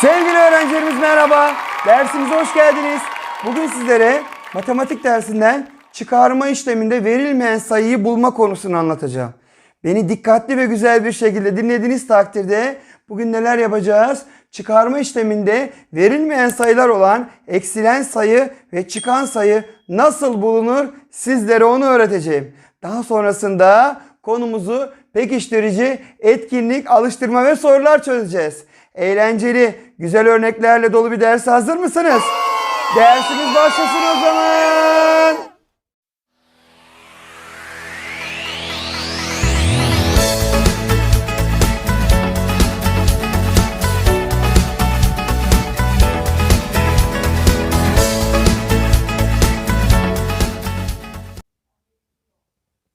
Sevgili öğrencilerimiz merhaba. Dersimize hoş geldiniz. Bugün sizlere matematik dersinden çıkarma işleminde verilmeyen sayıyı bulma konusunu anlatacağım. Beni dikkatli ve güzel bir şekilde dinlediğiniz takdirde bugün neler yapacağız? Çıkarma işleminde verilmeyen sayılar olan eksilen sayı ve çıkan sayı nasıl bulunur sizlere onu öğreteceğim. Daha sonrasında konumuzu pekiştirici etkinlik, alıştırma ve sorular çözeceğiz. Eğlenceli, güzel örneklerle dolu bir ders hazır mısınız? Dersimiz başlasın o zaman.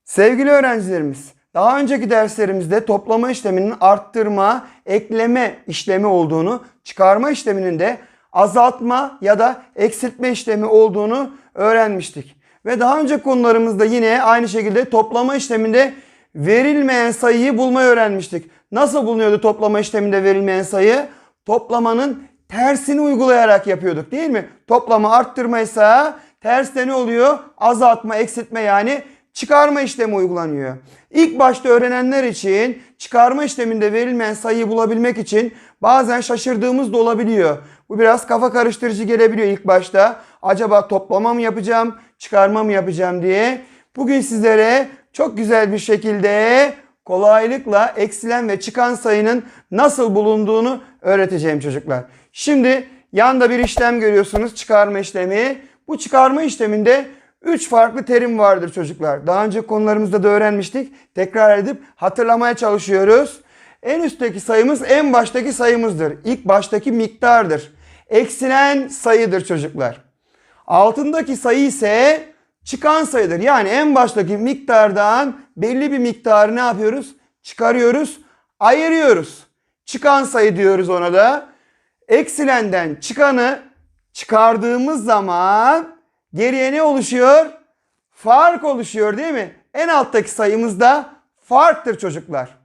Sevgili öğrencilerimiz, daha önceki derslerimizde toplama işleminin arttırma, ekleme işlemi olduğunu, çıkarma işleminin de azaltma ya da eksiltme işlemi olduğunu öğrenmiştik. Ve daha önceki konularımızda yine aynı şekilde toplama işleminde verilmeyen sayıyı bulmayı öğrenmiştik. Nasıl bulunuyordu toplama işleminde verilmeyen sayı? Toplamanın tersini uygulayarak yapıyorduk değil mi? Toplama arttırmaysa terste ne oluyor? Azaltma, eksiltme yani çıkarma işlemi uygulanıyor. İlk başta öğrenenler için çıkarma işleminde verilmeyen sayıyı bulabilmek için bazen şaşırdığımız da olabiliyor. Bu biraz kafa karıştırıcı gelebiliyor ilk başta. Acaba toplama mı yapacağım, çıkarma mı yapacağım diye. Bugün sizlere çok güzel bir şekilde kolaylıkla eksilen ve çıkan sayının nasıl bulunduğunu öğreteceğim çocuklar. Şimdi yanda bir işlem görüyorsunuz çıkarma işlemi. Bu çıkarma işleminde 3 farklı terim vardır çocuklar. Daha önce konularımızda da öğrenmiştik. Tekrar edip hatırlamaya çalışıyoruz. En üstteki sayımız en baştaki sayımızdır. İlk baştaki miktardır. Eksilen sayıdır çocuklar. Altındaki sayı ise çıkan sayıdır. Yani en baştaki miktardan belli bir miktarı ne yapıyoruz? Çıkarıyoruz, ayırıyoruz. Çıkan sayı diyoruz ona da. Eksilenden çıkanı çıkardığımız zaman geriye ne oluşuyor? Fark oluşuyor değil mi? En alttaki sayımız da farktır çocuklar.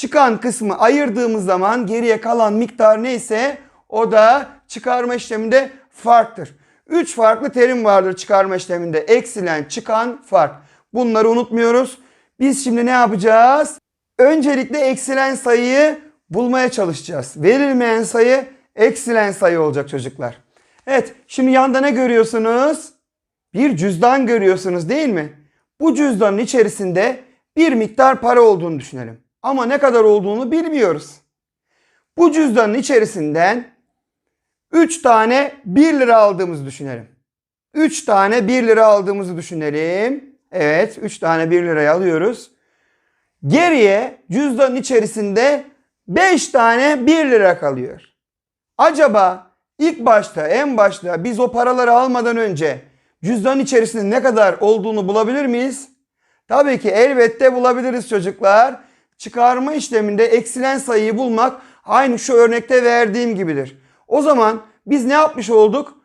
Çıkan kısmı ayırdığımız zaman geriye kalan miktar neyse o da çıkarma işleminde farktır. Üç farklı terim vardır çıkarma işleminde. Eksilen, çıkan, fark. Bunları unutmuyoruz. Biz şimdi ne yapacağız? Öncelikle eksilen sayıyı bulmaya çalışacağız. Verilmeyen sayı eksilen sayı olacak çocuklar. Evet şimdi yanda ne görüyorsunuz? Bir cüzdan görüyorsunuz değil mi? Bu cüzdanın içerisinde bir miktar para olduğunu düşünelim. Ama ne kadar olduğunu bilmiyoruz. Bu cüzdanın içerisinden 3 tane 1 lira aldığımızı düşünelim. 3 tane 1 lira aldığımızı düşünelim. Evet 3 tane 1 lirayı alıyoruz. Geriye cüzdanın içerisinde 5 tane 1 lira kalıyor. Acaba ilk başta en başta biz o paraları almadan önce cüzdanın içerisinde ne kadar olduğunu bulabilir miyiz? Tabii ki elbette bulabiliriz çocuklar. Çıkarma işleminde eksilen sayıyı bulmak aynı şu örnekte verdiğim gibidir. O zaman biz ne yapmış olduk?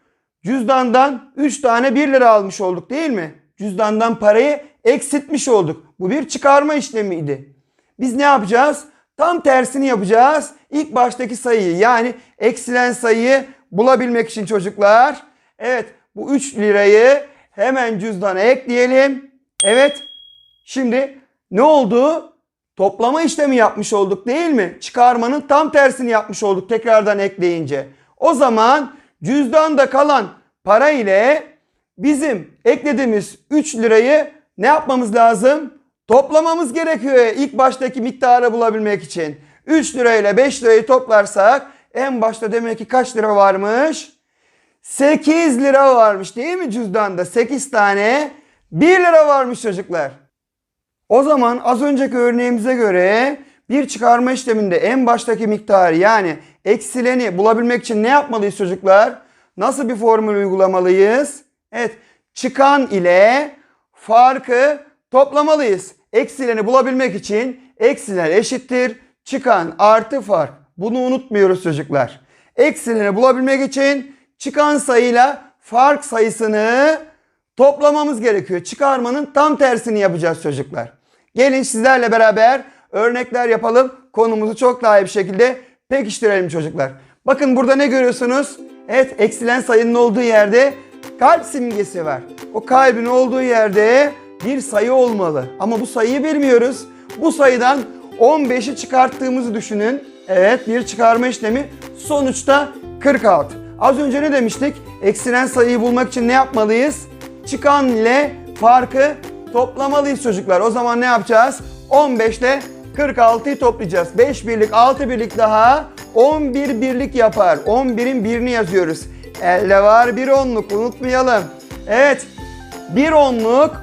Cüzdandan 3 tane 1 lira almış olduk değil mi? Cüzdandan parayı eksiltmiş olduk. Bu bir çıkarma işlemiydi. Biz ne yapacağız? Tam tersini yapacağız. İlk baştaki sayıyı yani eksilen sayıyı bulabilmek için çocuklar. Evet bu 3 lirayı hemen cüzdana ekleyelim. Evet şimdi ne oldu? Toplama işlemi yapmış olduk değil mi? Çıkarmanın tam tersini yapmış olduk tekrardan ekleyince. O zaman cüzdanda kalan para ile bizim eklediğimiz 3 lirayı ne yapmamız lazım? Toplamamız gerekiyor ilk baştaki miktarı bulabilmek için. 3 lira ile 5 lirayı toplarsak en başta demek ki kaç lira varmış? 8 lira varmış değil mi cüzdanda? 8 tane 1 lira varmış çocuklar. O zaman az önceki örneğimize göre bir çıkarma işleminde en baştaki miktarı yani eksileni bulabilmek için ne yapmalıyız çocuklar? Nasıl bir formül uygulamalıyız? Evet çıkan ile farkı toplamalıyız. Eksileni bulabilmek için eksiler eşittir. Çıkan artı fark. Bunu unutmuyoruz çocuklar. Eksileni bulabilmek için çıkan sayıyla fark sayısını toplamamız gerekiyor. Çıkarmanın tam tersini yapacağız çocuklar. Gelin sizlerle beraber örnekler yapalım. Konumuzu çok daha iyi bir şekilde pekiştirelim çocuklar. Bakın burada ne görüyorsunuz? Evet eksilen sayının olduğu yerde kalp simgesi var. O kalbin olduğu yerde bir sayı olmalı. Ama bu sayıyı bilmiyoruz. Bu sayıdan 15'i çıkarttığımızı düşünün. Evet bir çıkarma işlemi sonuçta 46. Az önce ne demiştik? Eksilen sayıyı bulmak için ne yapmalıyız? Çıkan ile farkı toplamalıyız çocuklar. O zaman ne yapacağız? 15 ile 46'yı toplayacağız. 5 birlik 6 birlik daha 11 birlik yapar. 11'in birini yazıyoruz. Elde var bir onluk unutmayalım. Evet bir onluk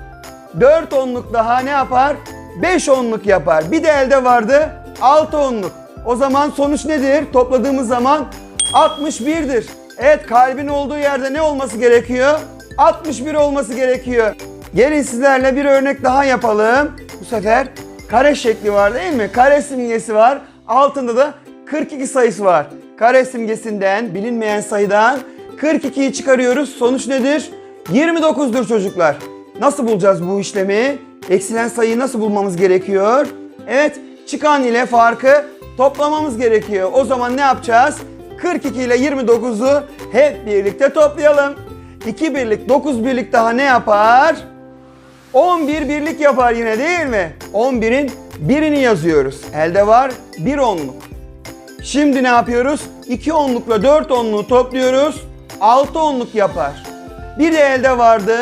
4 onluk daha ne yapar? 5 onluk yapar. Bir de elde vardı 6 onluk. O zaman sonuç nedir? Topladığımız zaman 61'dir. Evet kalbin olduğu yerde ne olması gerekiyor? 61 olması gerekiyor. Gelin sizlerle bir örnek daha yapalım. Bu sefer kare şekli var değil mi? Kare simgesi var. Altında da 42 sayısı var. Kare simgesinden bilinmeyen sayıdan 42'yi çıkarıyoruz. Sonuç nedir? 29'dur çocuklar. Nasıl bulacağız bu işlemi? Eksilen sayıyı nasıl bulmamız gerekiyor? Evet, çıkan ile farkı toplamamız gerekiyor. O zaman ne yapacağız? 42 ile 29'u hep birlikte toplayalım. 2 birlik, 9 birlik daha ne yapar? 11 birlik yapar yine değil mi? 11'in birini yazıyoruz. Elde var 1 onluk. Şimdi ne yapıyoruz? 2 onlukla 4 onluğu topluyoruz. 6 onluk yapar. Bir de elde vardı.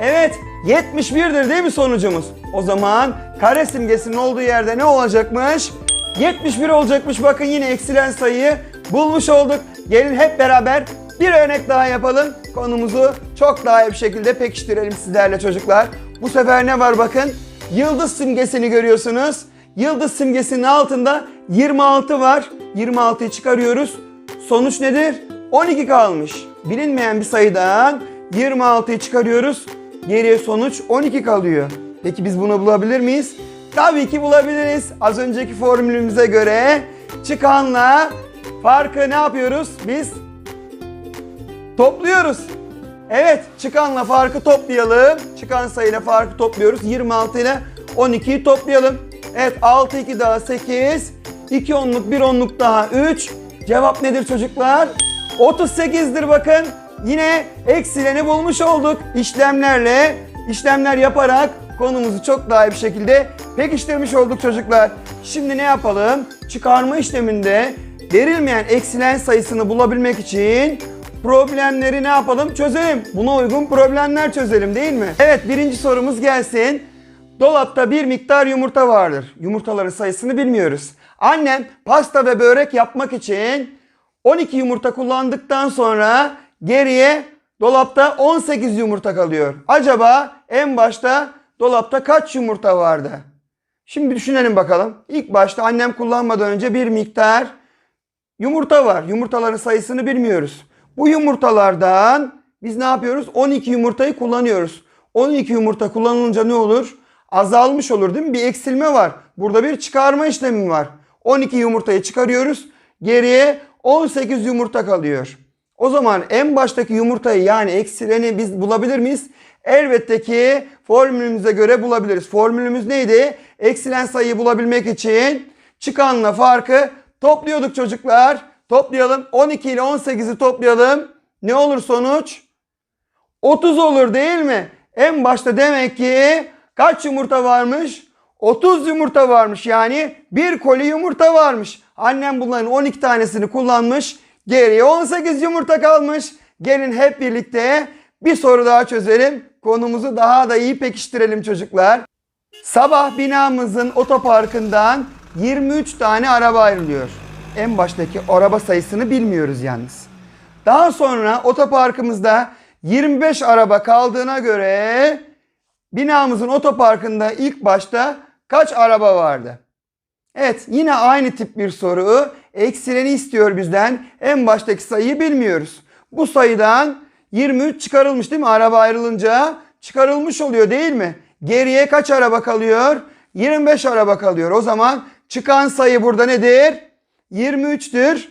Evet 71'dir değil mi sonucumuz? O zaman kare simgesinin olduğu yerde ne olacakmış? 71 olacakmış. Bakın yine eksilen sayıyı bulmuş olduk. Gelin hep beraber bir örnek daha yapalım. Konumuzu çok daha iyi bir şekilde pekiştirelim sizlerle çocuklar. Bu sefer ne var bakın? Yıldız simgesini görüyorsunuz. Yıldız simgesinin altında 26 var. 26'yı çıkarıyoruz. Sonuç nedir? 12 kalmış. Bilinmeyen bir sayıdan 26'yı çıkarıyoruz. Geriye sonuç 12 kalıyor. Peki biz bunu bulabilir miyiz? Tabii ki bulabiliriz. Az önceki formülümüze göre çıkanla farkı ne yapıyoruz? Biz topluyoruz. Evet çıkanla farkı toplayalım. Çıkan sayıyla farkı topluyoruz. 26 ile 12'yi toplayalım. Evet 6 2 daha 8. 2 onluk 1 onluk daha 3. Cevap nedir çocuklar? 38'dir bakın. Yine eksileni bulmuş olduk. İşlemlerle, işlemler yaparak konumuzu çok daha iyi bir şekilde pekiştirmiş olduk çocuklar. Şimdi ne yapalım? Çıkarma işleminde verilmeyen eksilen sayısını bulabilmek için problemleri ne yapalım? Çözelim. Buna uygun problemler çözelim değil mi? Evet birinci sorumuz gelsin. Dolapta bir miktar yumurta vardır. Yumurtaların sayısını bilmiyoruz. Annem pasta ve börek yapmak için 12 yumurta kullandıktan sonra geriye dolapta 18 yumurta kalıyor. Acaba en başta dolapta kaç yumurta vardı? Şimdi düşünelim bakalım. İlk başta annem kullanmadan önce bir miktar yumurta var. Yumurtaların sayısını bilmiyoruz. Bu yumurtalardan biz ne yapıyoruz? 12 yumurtayı kullanıyoruz. 12 yumurta kullanılınca ne olur? Azalmış olur değil mi? Bir eksilme var. Burada bir çıkarma işlemi var. 12 yumurtayı çıkarıyoruz. Geriye 18 yumurta kalıyor. O zaman en baştaki yumurtayı yani eksileni biz bulabilir miyiz? Elbette ki formülümüze göre bulabiliriz. Formülümüz neydi? Eksilen sayıyı bulabilmek için çıkanla farkı topluyorduk çocuklar. Toplayalım. 12 ile 18'i toplayalım. Ne olur sonuç? 30 olur değil mi? En başta demek ki kaç yumurta varmış? 30 yumurta varmış. Yani bir koli yumurta varmış. Annem bunların 12 tanesini kullanmış. Geriye 18 yumurta kalmış. Gelin hep birlikte bir soru daha çözelim. Konumuzu daha da iyi pekiştirelim çocuklar. Sabah binamızın otoparkından 23 tane araba ayrılıyor. En baştaki araba sayısını bilmiyoruz yalnız. Daha sonra otoparkımızda 25 araba kaldığına göre binamızın otoparkında ilk başta kaç araba vardı? Evet yine aynı tip bir soru. Eksileni istiyor bizden. En baştaki sayıyı bilmiyoruz. Bu sayıdan 23 çıkarılmış değil mi? Araba ayrılınca çıkarılmış oluyor değil mi? Geriye kaç araba kalıyor? 25 araba kalıyor. O zaman çıkan sayı burada nedir? 23'tür.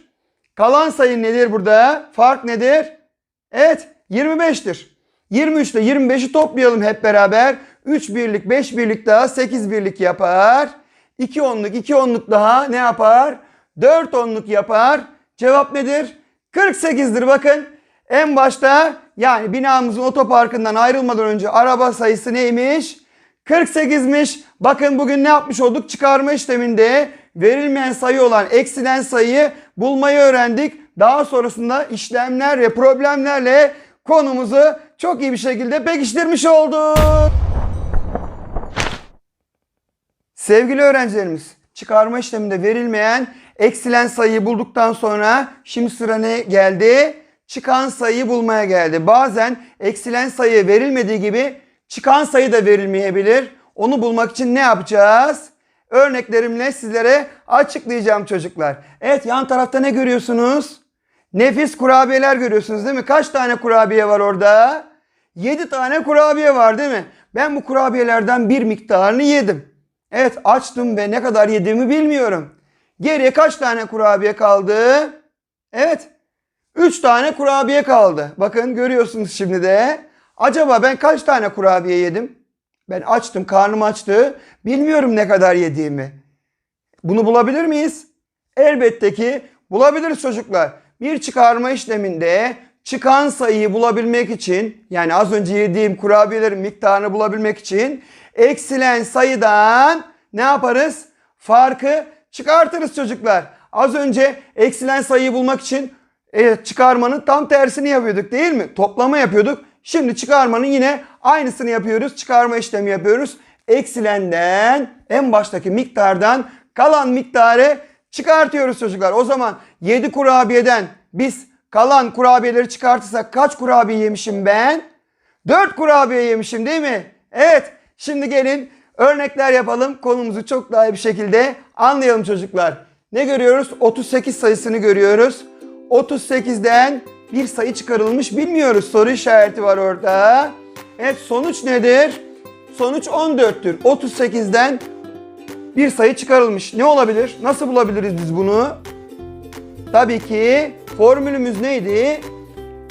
Kalan sayı nedir burada? Fark nedir? Evet 25'tir. 23 ile 25'i toplayalım hep beraber. 3 birlik 5 birlik daha 8 birlik yapar. 2 onluk 2 onluk daha ne yapar? 4 onluk yapar. Cevap nedir? 48'dir bakın. En başta yani binamızın otoparkından ayrılmadan önce araba sayısı neymiş? 48'miş. Bakın bugün ne yapmış olduk? Çıkarma işleminde verilmeyen sayı olan eksilen sayıyı bulmayı öğrendik. Daha sonrasında işlemler ve problemlerle konumuzu çok iyi bir şekilde pekiştirmiş olduk. Sevgili öğrencilerimiz, çıkarma işleminde verilmeyen eksilen sayıyı bulduktan sonra şimdi sıra ne geldi? Çıkan sayıyı bulmaya geldi. Bazen eksilen sayı verilmediği gibi çıkan sayı da verilmeyebilir. Onu bulmak için ne yapacağız? Örneklerimle sizlere açıklayacağım çocuklar. Evet yan tarafta ne görüyorsunuz? Nefis kurabiyeler görüyorsunuz değil mi? Kaç tane kurabiye var orada? 7 tane kurabiye var değil mi? Ben bu kurabiyelerden bir miktarını yedim. Evet açtım ve ne kadar yediğimi bilmiyorum. Geriye kaç tane kurabiye kaldı? Evet 3 tane kurabiye kaldı. Bakın görüyorsunuz şimdi de. Acaba ben kaç tane kurabiye yedim? Ben açtım, karnım açtı. Bilmiyorum ne kadar yediğimi. Bunu bulabilir miyiz? Elbette ki bulabiliriz çocuklar. Bir çıkarma işleminde çıkan sayıyı bulabilmek için yani az önce yediğim kurabiyelerin miktarını bulabilmek için eksilen sayıdan ne yaparız? Farkı çıkartırız çocuklar. Az önce eksilen sayıyı bulmak için e, çıkarmanın tam tersini yapıyorduk değil mi? Toplama yapıyorduk. Şimdi çıkarmanın yine aynısını yapıyoruz. Çıkarma işlemi yapıyoruz. Eksilenden en baştaki miktardan kalan miktarı çıkartıyoruz çocuklar. O zaman 7 kurabiyeden biz kalan kurabiyeleri çıkartırsak kaç kurabiye yemişim ben? 4 kurabiye yemişim değil mi? Evet. Şimdi gelin örnekler yapalım. Konumuzu çok daha iyi bir şekilde anlayalım çocuklar. Ne görüyoruz? 38 sayısını görüyoruz. 38'den bir sayı çıkarılmış bilmiyoruz. Soru işareti var orada. Evet sonuç nedir? Sonuç 14'tür. 38'den bir sayı çıkarılmış. Ne olabilir? Nasıl bulabiliriz biz bunu? Tabii ki formülümüz neydi?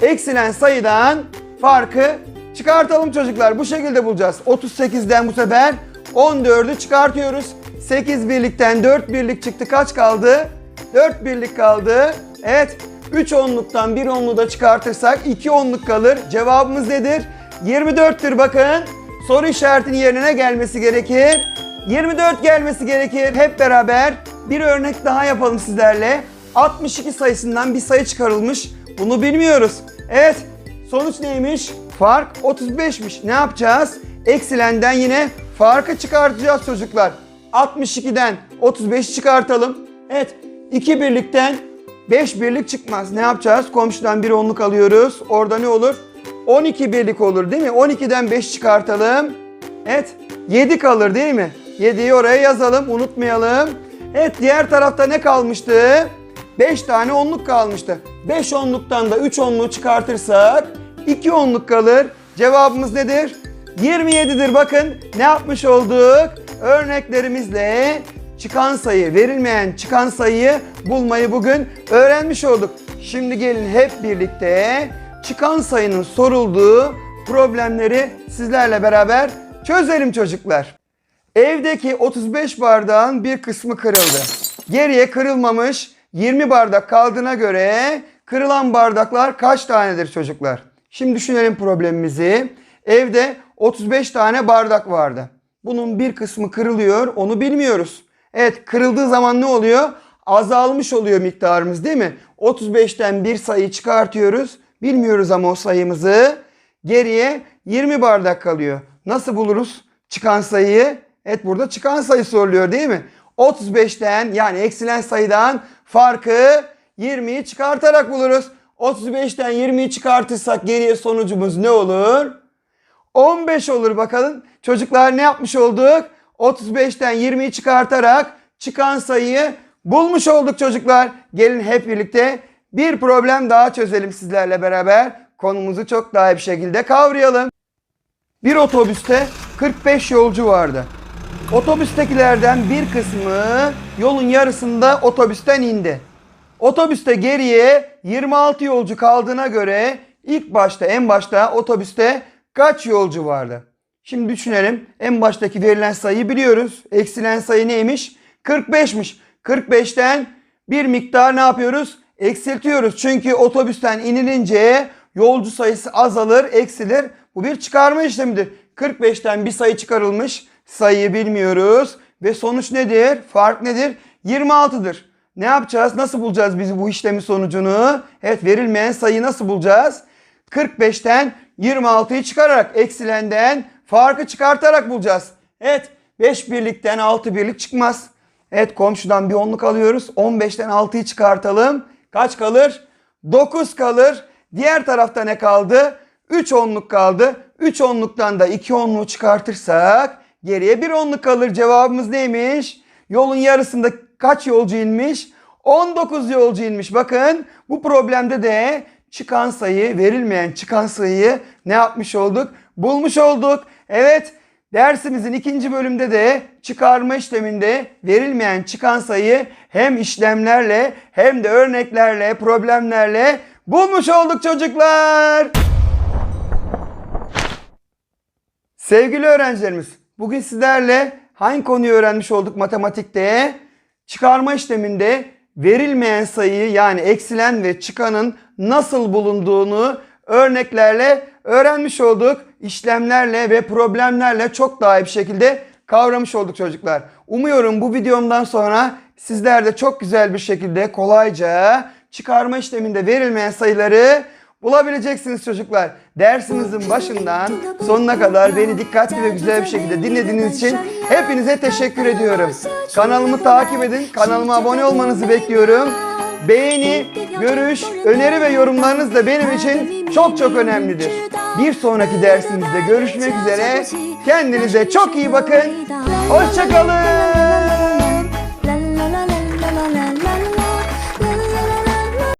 Eksilen sayıdan farkı çıkartalım çocuklar. Bu şekilde bulacağız. 38'den bu sefer 14'ü çıkartıyoruz. 8 birlikten 4 birlik çıktı. Kaç kaldı? 4 birlik kaldı. Evet. 3 onluktan 1 onluğu da çıkartırsak 2 onluk kalır. Cevabımız nedir? 24'tür bakın. Soru işaretinin yerine gelmesi gerekir. 24 gelmesi gerekir. Hep beraber bir örnek daha yapalım sizlerle. 62 sayısından bir sayı çıkarılmış. Bunu bilmiyoruz. Evet. Sonuç neymiş? Fark 35'miş. Ne yapacağız? Eksilenden yine farkı çıkartacağız çocuklar. 62'den 35 çıkartalım. Evet. 2 birlikten 5 birlik çıkmaz. Ne yapacağız? Komşudan bir onluk alıyoruz. Orada ne olur? 12 birlik olur değil mi? 12'den 5 çıkartalım. Evet. 7 kalır değil mi? 7'yi oraya yazalım. Unutmayalım. Evet diğer tarafta ne kalmıştı? 5 tane onluk kalmıştı. 5 onluktan da 3 onluğu çıkartırsak 2 onluk kalır. Cevabımız nedir? 27'dir. Bakın ne yapmış olduk? Örneklerimizle çıkan sayı, verilmeyen çıkan sayıyı bulmayı bugün öğrenmiş olduk. Şimdi gelin hep birlikte çıkan sayının sorulduğu problemleri sizlerle beraber çözelim çocuklar. Evdeki 35 bardağın bir kısmı kırıldı. Geriye kırılmamış 20 bardak kaldığına göre kırılan bardaklar kaç tanedir çocuklar? Şimdi düşünelim problemimizi. Evde 35 tane bardak vardı. Bunun bir kısmı kırılıyor, onu bilmiyoruz. Evet, kırıldığı zaman ne oluyor? Azalmış oluyor miktarımız değil mi? 35'ten bir sayı çıkartıyoruz. Bilmiyoruz ama o sayımızı. Geriye 20 bardak kalıyor. Nasıl buluruz çıkan sayıyı? Evet burada çıkan sayı soruluyor değil mi? 35'ten yani eksilen sayıdan farkı 20'yi çıkartarak buluruz. 35'ten 20'yi çıkartırsak geriye sonucumuz ne olur? 15 olur bakalım. Çocuklar ne yapmış olduk? 35'ten 20'yi çıkartarak çıkan sayıyı bulmuş olduk çocuklar. Gelin hep birlikte bir problem daha çözelim sizlerle beraber. konumuzu çok daha iyi bir şekilde kavrayalım. Bir otobüste 45 yolcu vardı. Otobüstekilerden bir kısmı yolun yarısında otobüsten indi. Otobüste geriye 26 yolcu kaldığına göre ilk başta en başta otobüste kaç yolcu vardı? Şimdi düşünelim. En baştaki verilen sayıyı biliyoruz. Eksilen sayı neymiş? 45'miş. 45'ten bir miktar ne yapıyoruz? Eksiltiyoruz. Çünkü otobüsten inilince yolcu sayısı azalır, eksilir. Bu bir çıkarma işlemidir. 45'ten bir sayı çıkarılmış. Sayıyı bilmiyoruz. Ve sonuç nedir? Fark nedir? 26'dır. Ne yapacağız? Nasıl bulacağız biz bu işlemin sonucunu? Evet verilmeyen sayıyı nasıl bulacağız? 45'ten 26'yı çıkararak eksilenden farkı çıkartarak bulacağız. Evet 5 birlikten 6 birlik çıkmaz. Evet komşudan bir onluk alıyoruz. 15'ten 6'yı çıkartalım. Kaç kalır? 9 kalır. Diğer tarafta ne kaldı? 3 onluk kaldı. 3 onluktan da 2 onluğu çıkartırsak geriye 1 onluk kalır. Cevabımız neymiş? Yolun yarısında kaç yolcu inmiş? 19 yolcu inmiş. Bakın bu problemde de çıkan sayı, verilmeyen çıkan sayıyı ne yapmış olduk? Bulmuş olduk. Evet, dersimizin ikinci bölümde de çıkarma işleminde verilmeyen çıkan sayı hem işlemlerle hem de örneklerle, problemlerle bulmuş olduk çocuklar. Sevgili öğrencilerimiz, bugün sizlerle hangi konuyu öğrenmiş olduk matematikte? Çıkarma işleminde verilmeyen sayıyı yani eksilen ve çıkanın nasıl bulunduğunu örneklerle öğrenmiş olduk. İşlemlerle ve problemlerle çok daha iyi bir şekilde kavramış olduk çocuklar. Umuyorum bu videomdan sonra sizler de çok güzel bir şekilde kolayca çıkarma işleminde verilmeyen sayıları bulabileceksiniz çocuklar. Dersimizin başından sonuna kadar beni dikkatli ve güzel bir şekilde dinlediğiniz için hepinize teşekkür ediyorum. Kanalımı takip edin, kanalıma abone olmanızı bekliyorum. Beğeni, görüş, öneri ve yorumlarınız da benim için çok çok önemlidir. Bir sonraki dersimizde görüşmek üzere. Kendinize çok iyi bakın. Hoşçakalın.